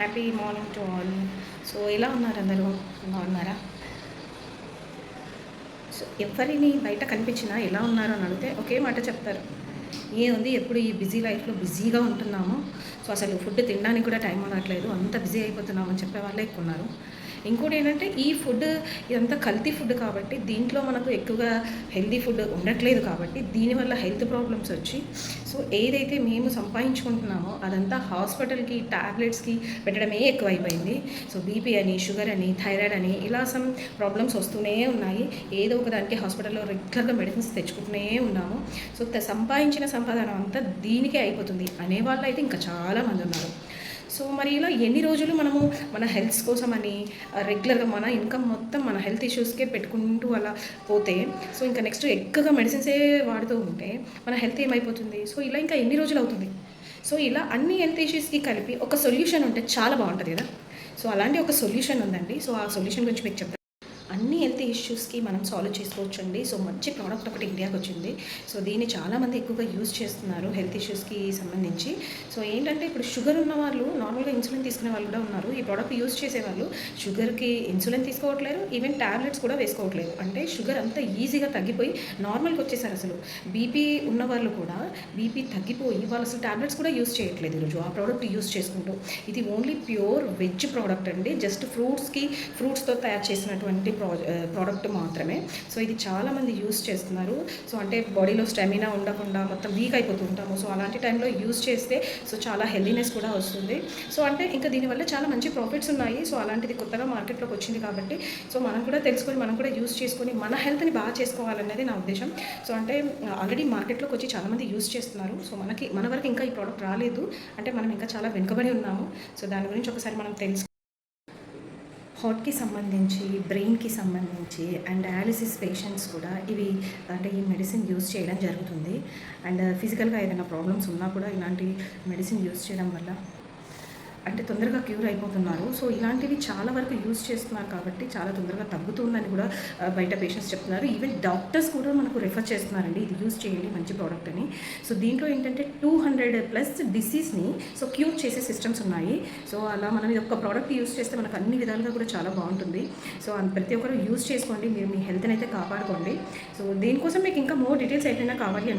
Happy morning to all so ఎలా ఉన్నారు అందరూ? బాగున్నారా? సో ఎవరిని బయట కనిపించినా ఎలా ఉన్నారు అని అడిగితే ఒకే మాట చెప్తారు. ఏముంది? ఎప్పుడు ఈ బిజీ లైఫ్లో బిజీగా ఉంటున్నాము. సో అసలు ఫుడ్ తినడానికి కూడా టైం ఉండట్లేదు. అంత బిజీ అయిపోతున్నాము అని చెప్పే వాళ్ళే ఎక్కువ ఉన్నారు. ఇంకోటి ఏంటంటే ఈ ఫుడ్ ఇదంతా కల్తీ ఫుడ్ కాబట్టి దీంట్లో మనకు ఎక్కువగా హెల్తీ ఫుడ్ ఉండట్లేదు కాబట్టి దీనివల్ల హెల్త్ ప్రాబ్లమ్స్ వచ్చి సో ఏదైతే మేము సంపాదించుకుంటున్నామో అదంతా హాస్పిటల్కి టాబ్లెట్స్కి పెట్టడమే ఎక్కువైపోయింది. సో బీపీ అని షుగర్ అని థైరాయిడ్ అని ఇలా సమ్ ప్రాబ్లమ్స్ వస్తూనే ఉన్నాయి. ఏదో ఒక దానికి హాస్పిటల్లో రెగ్యులర్గా మెడిసిన్స్ తెచ్చుకుంటూనే ఉన్నాము. సో సంపాదించిన సంపాదన అంతా దీనికే అయిపోతుంది అనేవాళ్ళు అయితే ఇంకా చాలామంది ఉన్నారు. సో మరి ఇలా ఎన్ని రోజులు మనము మన హెల్త్ కోసం అని రెగ్యులర్గా మన ఇన్కమ్ మొత్తం మన హెల్త్ ఇష్యూస్కే పెట్టుకుంటూ అలా పోతే సో ఇంకా నెక్స్ట్ ఎక్కువగా మెడిసిన్సే వాడుతూ ఉంటే మన హెల్త్ ఏమైపోతుంది? సో ఇలా ఇంకా ఎన్ని రోజులు అవుతుంది? సో ఇలా అన్ని హెల్త్ ఇష్యూస్కి కలిపి ఒక సొల్యూషన్ ఉంటే చాలా బాగుంటుంది కదా? సో అలాంటి ఒక సొల్యూషన్ ఉందండి. సో ఆ సొల్యూషన్ గురించి మీకు చెప్తాను అన్ని హెల్త్ ఇష్యూస్కి మనం సాల్వ్ చేసుకోవచ్చండి. సో మంచి ప్రోడక్ట్ ఒకటి ఇండియాకి వచ్చింది. సో దీన్ని చాలామంది ఎక్కువగా యూజ్ చేస్తున్నారు హెల్త్ ఇష్యూస్కి సంబంధించి. సో ఏంటంటే ఇప్పుడు షుగర్ ఉన్న వాళ్ళు నార్మల్గా ఇన్సులిన్ తీసుకునే వాళ్ళు కూడా ఉన్నారు. ఈ ప్రోడక్ట్ యూజ్ చేసే వాళ్ళు షుగర్కి ఇన్సులిన్ తీసుకోవట్లేదు ఈవెన్ టాబ్లెట్స్ కూడా వేసుకోవట్లేదు అంటే షుగర్ అంతా ఈజీగా తగ్గిపోయి నార్మల్కి వచ్చేసారు అసలు. బీపీ ఉన్న వాళ్ళు కూడా బీపీ తగ్గిపోయి వాళ్ళు అసలు టాబ్లెట్స్ కూడా యూజ్ చేయట్లేదు ఈరోజు ఆ ప్రోడక్ట్ యూజ్ చేసుకుంటూ. ఇది ఓన్లీ ప్యూర్ వెజ్ ప్రోడక్ట్ అండి. జస్ట్ ఫ్రూట్స్కి ఫ్రూట్స్తో తయారు చేసినటువంటి ప్రో ప్రోడక్ట్ మాత్రమే. సో ఇది చాలామంది యూజ్ చేస్తున్నారు. సో అంటే బాడీలో స్టెమినా ఉండకుండా మొత్తం వీక్ అయిపోతూ ఉంటాము. సో అలాంటి టైంలో యూస్ చేస్తే సో చాలా హెల్దీనెస్ కూడా వస్తుంది. సో అంటే ఇంకా దీనివల్ల చాలా మంచి ప్రాఫిట్స్ ఉన్నాయి. సో అలాంటిది కొత్తగా మార్కెట్లోకి వచ్చింది కాబట్టి సో మనం కూడా తెలుసుకొని మనం కూడా యూజ్ చేసుకొని మన హెల్త్ని బాగా చేసుకోవాలనేది నా ఉద్దేశం. సో అంటే ఆల్రెడీ మార్కెట్లోకి వచ్చి చాలామంది యూజ్ చేస్తున్నారు. సో మనకి మన వరకు ఇంకా ఈ ప్రోడక్ట్ రాలేదు. అంటే మనం ఇంకా చాలా వెనుకబడి ఉన్నాము. సో దాని గురించి ఒకసారి మనం తెలుసు హార్ట్కి సంబంధించి బ్రెయిన్కి సంబంధించి అండ్ డయాలిసిస్ పేషెంట్స్ కూడా ఇవి అంటే ఈ మెడిసిన్ యూజ్ చేయడం జరుగుతుంది. అండ్ ఫిజికల్గా ఏదైనా ప్రాబ్లమ్స్ ఉన్నా కూడా ఇలాంటి మెడిసిన్ యూజ్ చేయడం వల్ల అంటే తొందరగా క్యూర్ అయిపోతున్నారు. సో ఇలాంటివి చాలా వరకు యూజ్ చేస్తున్నారు కాబట్టి చాలా తొందరగా తగ్గుతుందని కూడా బయట పేషెంట్స్ చెప్తున్నారు. ఈవెన్ డాక్టర్స్ కూడా మనకు రిఫర్ చేస్తున్నారండి. ఇది యూజ్ చేయండి మంచి ప్రోడక్ట్ అని. సో దీంట్లో ఏంటంటే టూ హండ్రెడ్ ప్లస్ డిసీజ్ని సో క్యూర్ చేసే సిస్టమ్స్ ఉన్నాయి. సో అలా మనం ఇది ఒక ప్రోడక్ట్ యూజ్ చేస్తే మనకు అన్ని విధాలుగా కూడా చాలా బాగుంటుంది. సో ప్రతి ఒక్కరు యూజ్ చేసుకోండి. మీరు మీ హెల్త్ని అయితే కాపాడుకోండి. సో దీనికోసం మీకు ఇంకా మోర్ డీటెయిల్స్ ఏదైనా కావాలి